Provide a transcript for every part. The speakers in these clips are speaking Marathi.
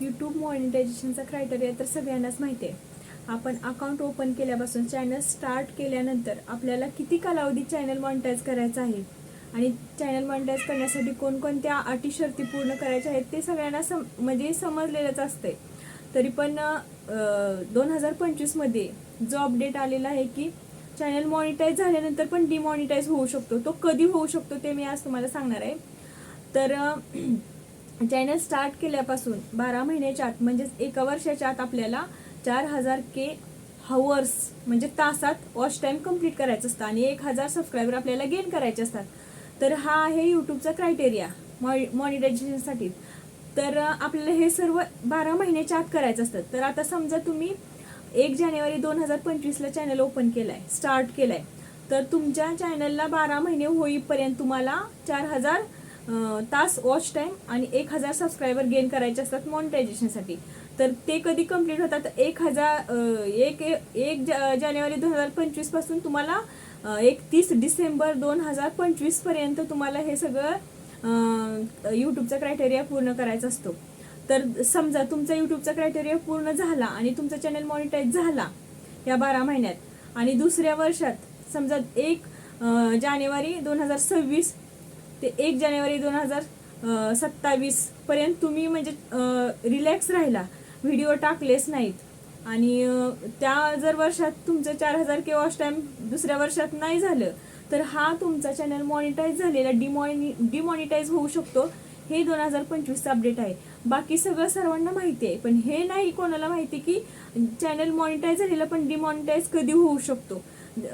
यूट्यूब मॉनिटायझेशनचा क्रायटेरिया तर सगळ्यांनाच माहिती आहे. आपण अकाउंट ओपन केल्यापासून चॅनल स्टार्ट केल्यानंतर आपल्याला किती कालावधी चॅनल मॉनिटाईज करायचं आहे? आणि चॅनल मॉनिटाईज करण्यासाठी कोणकोणत्या अटी शर्ती पूर्ण करायच्या आहेत ते सगळ्यांना सम म्हणजे समजलेलंच असतंय. तरी पण दोन हजार पंचवीसमध्ये जो अपडेट आलेला आहे की चॅनल मॉनिटाईज झाल्यानंतर पण डिमॉनिटाईज होऊ शकतो. तो कधी होऊ शकतो ते मी आज तुम्हाला सांगणार आहे. तर चॅनल स्टार्ट केल्यापासून बारा महिन्याच्या आत म्हणजेच एका वर्षाच्या आत आपल्याला चार हजार के हवर्स म्हणजे तासात वॉच टाईम कंप्लीट करायचं असतं आणि एक हजार सबस्क्रायबर आपल्याला गेन करायचे असतात. तर हा आहे यूट्यूबचा क्रायटेरिया मॉनिटायझेशनसाठी तर आपल्याला हे सर्व बारा महिन्याच्या आत करायचं असतं. तर आता समजा तुम्ही एक जानेवारी दोन हजार पंचवीसला चॅनल ओपन केलाय स्टार्ट केलाय. तर तुमच्या चॅनलला बारा महिने होईपर्यंत तुम्हाला चार हजार तास वॉच टाईम आणि एक हजार सबस्क्रायबर गेन करायचे असतात मॉनिटायझेशनसाठी तर ते कधी कंप्लीट होतात? एक हजार एक एक जानेवारी दोन हजार पंचवीसपासून तुम्हाला एकतीस डिसेंबर दोन हजार पंचवीसपर्यंत तुम्हाला हे सगळं युट्यूबचा क्रायटेरिया पूर्ण करायचा असतो. तर समजा तुमचा युट्यूबचा क्रायटेरिया पूर्ण झाला आणि तुमचा चॅनल मॉनिटाईज झाला या बारा महिन्यात आणि दुसऱ्या वर्षात समजा एक जानेवारी दोन हजार सव्वीस ते एक जानेवारी दोन हजार सत्तावीस पर्यंत तुम्ही म्हणजे रिलॅक्स राहिला. व्हिडिओ टाकलेच नाहीत. आणि त्या जर वर्षात तुमचं चार हजार किंवा वॉच टाईम दुसऱ्या वर्षात नाही झालं तर हा तुमचा चॅनल मॉनिटाईज झालेला डिमॉनि डिमॉनिटाईज होऊ शकतो. हे दोन हजार पंचवीसचं अपडेट आहे. बाकी सगळं सर्वांना माहिती आहे. पण हे नाही कोणाला माहिती की चॅनल मॉनिटाईज झालेलं पण डिमॉनिटाईज कधी होऊ शकतो.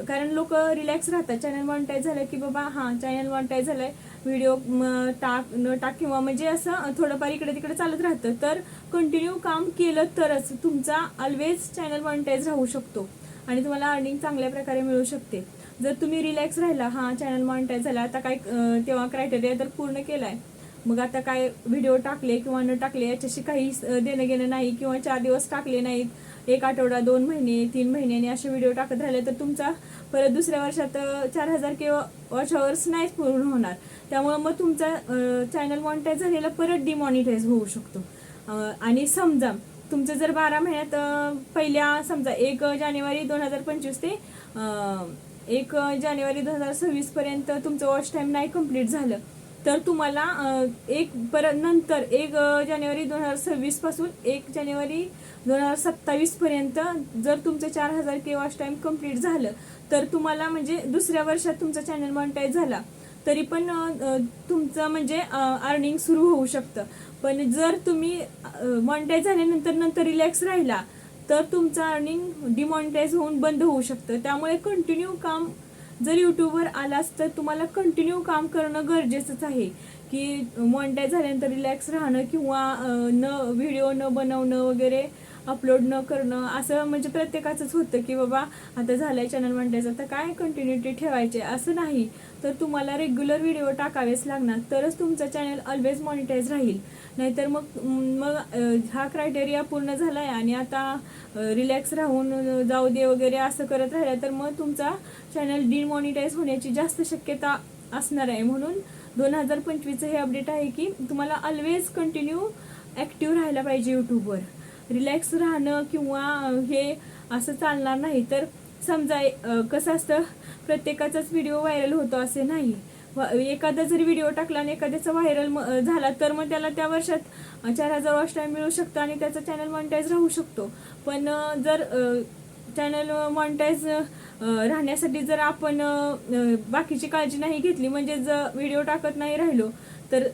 कारण लोक रिलॅक्स राहतात. चॅनल मॉनिटाईज झालं की बाबा हां चॅनल मॉनिटाईज झालं आहे व्हिडिओ टाक न टाक किंवा म्हणजे असं थोडंफार इकडे तिकडे चालत राहतं. तर कंटिन्यू काम केलं तरच तुमचा ऑलवेज चॅनल मॉनिटाईज राहू शकतो. आणि तुम्हाला अर्निंग चांगल्या प्रकारे मिळू शकते. जर तुम्ही रिलॅक्स राहिला हा चॅनल मॉनिटाईज झाला आता काय तेव्हा क्रायटेरिया तर पूर्ण केलाय. मग आता काय व्हिडिओ टाकले किंवा न टाकले याच्याशी काही देणं घेणं नाही किंवा चार दिवस टाकले नाहीत एक आठवडा दोन महिने तीन महिन्याने असे व्हिडिओ टाकत राहिले तर तुमचा परत दुसऱ्या वर्षात चार हजार किंवा वॉच अवर्स नाहीच पूर्ण होणार. त्यामुळे मग तुमचा चॅनल मॉनिटाईज झालेला परत डिमॉनिटाईज होऊ शकतो. आणि समजा तुमचं जर बारा महिन्यात पहिल्या समजा एक जानेवारी दोन हजार पंचवीस ते एक जानेवारी दोन हजार सव्वीस पर्यंत तुमचं वॉच टाईम नाही कंप्लीट झालं. तर तुम्हाला एक परत नंतर एक जानेवारी दोन हजार सव्वीसपासून एक जानेवारी दोन हजार सत्तावीस पर्यंत जर तुमचं चार हजार के वॉच टाइम कंप्लीट झालं तर तुम्हाला म्हणजे दुसऱ्या वर्षात तुमचा चॅनल मॉनिटाईज झाला. तरी पण तुमचं म्हणजे अर्निंग सुरू होऊ शकतं. पण जर तुम्ही मॉनिटाईज झाल्यानंतर नंतर रिलॅक्स राहिला तर तुमचं अर्निंग डिमॉनिटाईज होऊन बंद होऊ शकतं. त्यामुळे कंटिन्यू काम जर यूट्यूबवर आलास तर तुम्हाला कंटिन्यू काम करणं गरजेचंच आहे. की मॉनिटाईज झाल्यानंतर रिलॅक्स राहणं किंवा न व्हिडिओ न बनवणं वगैरे अपलोड न करणं असं म्हणजे प्रत्येकाचंच होतं की बाबा आता झालंय चॅनल म्हणतायचं आता काय कंटिन्युटी ठेवायचे? असं नाही. तर तुम्हाला रेग्युलर व्हिडिओ टाकावेच लागणार. तरच तुमचं चॅनल ऑलवेज मॉनिटाईज राहील. नाहीतर मग मग हा क्रायटेरिया पूर्ण झालाय आणि आता रिलॅक्स राहून जाऊ दे वगैरे असं करत राहिलं तर मग तुमचा चॅनल डिमॉनिटाईज होण्याची जास्त शक्यता असणार आहे. म्हणून दोन हजार पंचवीसचं हे अपडेट आहे की तुम्हाला ऑलवेज कंटिन्यू ॲक्टिव्ह राहायला पाहिजे यूट्यूबवर रिलॅक्स राहणं किंवा हे असं चालणार नाही. तर समजा कसं असतं प्रत्येकाचाच व्हिडिओ व्हायरल होतो असे नाही. व- एखादा जरी व्हिडिओ टाकला आणि एखाद्याचा व्हायरल झाला तर मग त्याला त्या वर्षात चार हजार वॉच मिळू शकतो आणि त्याचा चॅनल मॉनिटाईज राहू शकतो. पण जर चॅनल मॉनिटाईज राहण्यासाठी जर आपण बाकीची काळजी नाही घेतली म्हणजे जर व्हिडिओ टाकत नाही राहिलो तर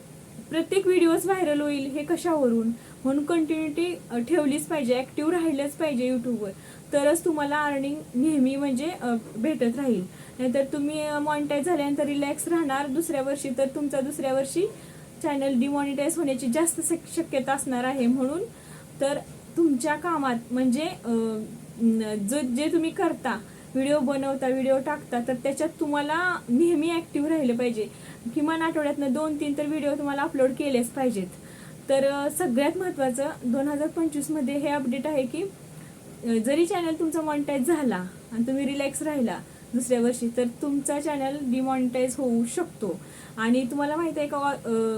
प्रत्येक व्हिडिओज व्हायरल होईल हे कशावरून? म्हणून कंटिन्युटी ठेवलीच पाहिजे ॲक्टिव्ह राहिलंच पाहिजे यूट्यूबवर तरच तुम्हाला अर्निंग नेहमी म्हणजे भेटत राहील. नाहीतर तुम्ही मॉनिटाईज झाल्यानंतर रिलॅक्स राहणार दुसऱ्या वर्षी तर तुमचा दुसऱ्या वर्षी चॅनल डिमॉनिटाईज होण्याची जास्त शक- शक्यता असणार आहे. म्हणून तर तुमच्या कामात म्हणजे जो जे तुम्ही करता व्हिडिओ बनवता व्हिडिओ टाकता तर त्याच्यात तुम्हाला नेहमी ॲक्टिव्ह राहिलं पाहिजे. किमान आठवड्यातनं दोन तीन तर व्हिडिओ तुम्हाला अपलोड केलेच पाहिजेत. तर सगळ्यात महत्त्वाचं दोन हजार पंचवीसमध्ये हे अपडेट आहे की जरी चॅनल तुमचा मॉनिटाईज झाला आणि तुम्ही रिलॅक्स राहिला दुसऱ्या वर्षी तर तुमचा चॅनल डिमॉनिटाईज होऊ शकतो. आणि तुम्हाला माहिती आहे का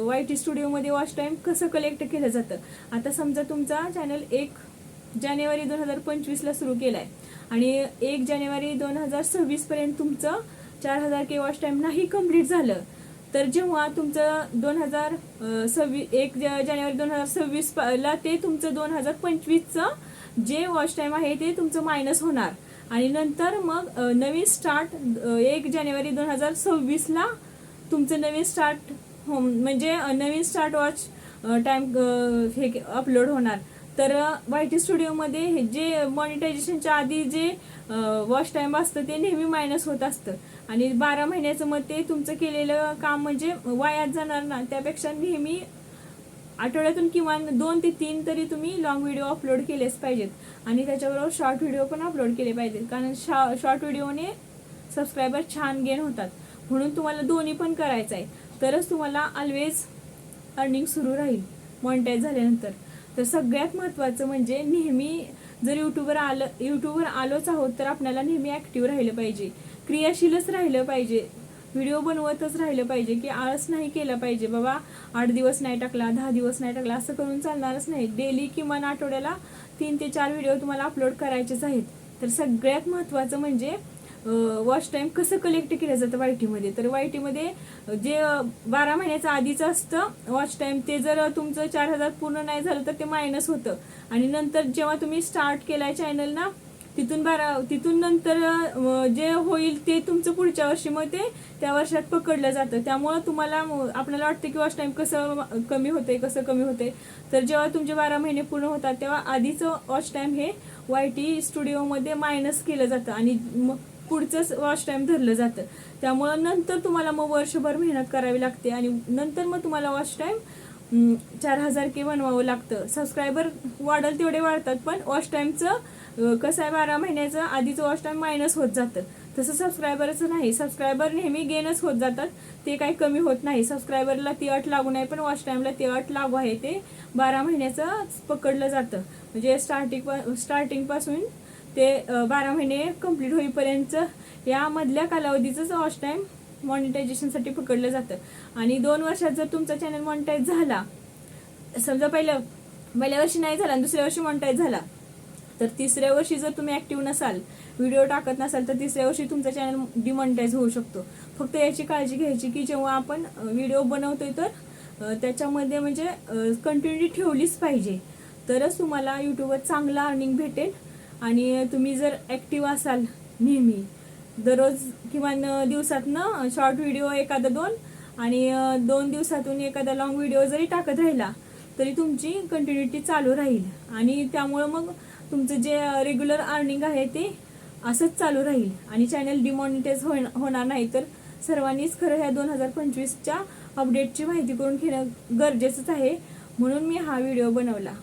वाय टी स्टुडिओमध्ये वॉच टाईम कसं कलेक्ट केलं जातं? आता समजा तुमचा चॅनल एक जानेवारी दोन हजार पंचवीसला सुरू केला आहे आणि एक जानेवारी दोन हजार सव्वीसपर्यंत तुमचं चार हजार के वॉच टाईम नाही कंप्लीट झालं तर जेव्हा तुमचं दोन हजार सव्वीस एक ज- जानेवारी दोन हजार सव्वीस ला ते तुमचं दोन हजार पंचवीसचं जे वॉच टाईम आहे ते तुमचं मायनस होणार. आणि नंतर मग नवीन स्टार्ट एक जानेवारी दोन हजार सव्वीसला तुमचं नवीन स्टार्ट होम म्हणजे नवीन स्टार्ट वॉच टाईम हे अपलोड होणार. तर वाय टी स्टुडिओमध्ये हे जे मॉनिटायझेशनच्या आधी जे वॉश टाईम असतं ते नेहमी मायनस होत असतं. आणि बारा महिन्याचं मग ते तुमचं केलेलं काम म्हणजे वायात जाणार ना त्यापेक्षा नेहमी आठवड्यातून किमान दोन ते तीन तरी तुम्ही लॉंग व्हिडिओ अपलोड केलेच पाहिजेत. आणि त्याच्याबरोबर शॉर्ट व्हिडिओ पण अपलोड केले पाहिजेत. कारण शॉर्ट व्हिडिओने सबस्क्रायबर छान गेन होतात. म्हणून तुम्हाला दोन्ही पण करायचं आहे तरच तुम्हाला ऑलवेज अर्निंग सुरू राहील मॉनिटाईज झाल्यानंतर. तर सगळ्यात महत्त्वाचं म्हणजे नेहमी जर युट्यूबवर आलं युट्यूबवर आलोच आहोत तर आपल्याला नेहमी ॲक्टिव्ह राहिलं पाहिजे. क्रियाशीलच राहिलं पाहिजे. व्हिडिओ बनवतच राहिलं पाहिजे की आळस नाही केला पाहिजे. बाबा आठ दिवस नाही टाकला दहा दिवस नाही टाकला असं करून चालणारच नाही. डेली किमान आठवड्याला तीन ते चार व्हिडिओ तुम्हाला अपलोड करायचेच आहेत. तर सगळ्यात महत्त्वाचं म्हणजे वॉच टाईम कसं कलेक्ट केलं जातं वायटीमध्ये तर वायटीमध्ये जे बारा महिन्याचं आधीचं असतं वॉच टाईम ते जर तुमचं चार हजार पूर्ण नाही झालं तर ते मायनस होतं. आणि नंतर जेव्हा तुम्ही स्टार्ट केलाय चॅनल ना तिथून बारा तिथून नंतर जे होईल ते तुमचं पुढच्या वर्षी मग ते त्या वर्षात पकडलं जातं. त्यामुळं तुम्हाला आपल्याला वाटतं की वॉच टाईम कसं कमी होते कसं कमी होते तर जेव्हा तुमचे बारा महिने पूर्ण होतात तेव्हा आधीचं वॉच टाईम हे वाय टी स्टुडिओमध्ये मायनस केलं जातं. आणि मग पुढचंच वॉच टाईम धरलं जातं. त्यामुळं नंतर तुम्हाला मग वर्षभर मेहनत करावी लागते आणि नंतर मग तुम्हाला वॉच टाईम चार हजार के बनवावं लागतं. सबस्क्रायबर वाढल तेवढे वाढतात पण वॉच टाईमचं कसं आहे बारा महिन्याचं आधीचं वॉच टाईम मायनस होत जातं. तसं सबस्क्रायबरचं नाही. सबस्क्रायबर नेहमी गेनच होत जातात. ते काही कमी होत नाही. सबस्क्रायबरला ती अट लागू नाही पण वॉच टाईमला ती अट लागू आहे. ते बारा महिन्याचं पकडलं जातं. म्हणजे स्टार्टिंग स्टार्टिंगपासून ते बारा महिने कंप्लीट होईपर्यंत यामधल्या कालावधीचंच वॉच टाईम मॉनिटायझेशनसाठी पकडलं जातं. आणि दोन वर्षात जर तुमचा चॅनल मॉनिटाईज झाला समजा पहिल्या पहिल्या वर्षी नाही झाला आणि दुसऱ्या वर्षी मॉनिटाईज झाला तर तिसऱ्या वर्षी जर तुम्ही ऍक्टिव्ह नसाल व्हिडिओ टाकत नसाल तर तिसऱ्या वर्षी तुमचा चॅनल डिमॉनिटाईज होऊ शकतो. फक्त याची काळजी घ्यायची की जेव्हा आपण व्हिडिओ बनवतोय तर त्याच्यामध्ये म्हणजे कंटिन्युटी ठेवलीच पाहिजे. तरच तुम्हाला यूट्यूबवर चांगला अर्निंग भेटेल. आणि तुम्ही जर ॲक्टिव्ह असाल नेहमी दररोज किमान दिवसातनं शॉर्ट व्हिडिओ एखादा दोन आणि दोन दिवसातून एखादा लॉंग व्हिडिओ जरी टाकत राहिला तरी तुमची कंटिन्युटी चालू राहील. आणि त्यामुळं मग तुमचं जे रेग्युलर अर्निंग आहे ते असंच चालू राहील. आणि चॅनल डिमॉनिटाईज होणार नाही तर सर्वांनीच खरं ह्या दोन हजार पंचवीसच्या अपडेटची माहिती करून घेणं गरजेचंच आहे. म्हणून मी हा व्हिडिओ बनवला.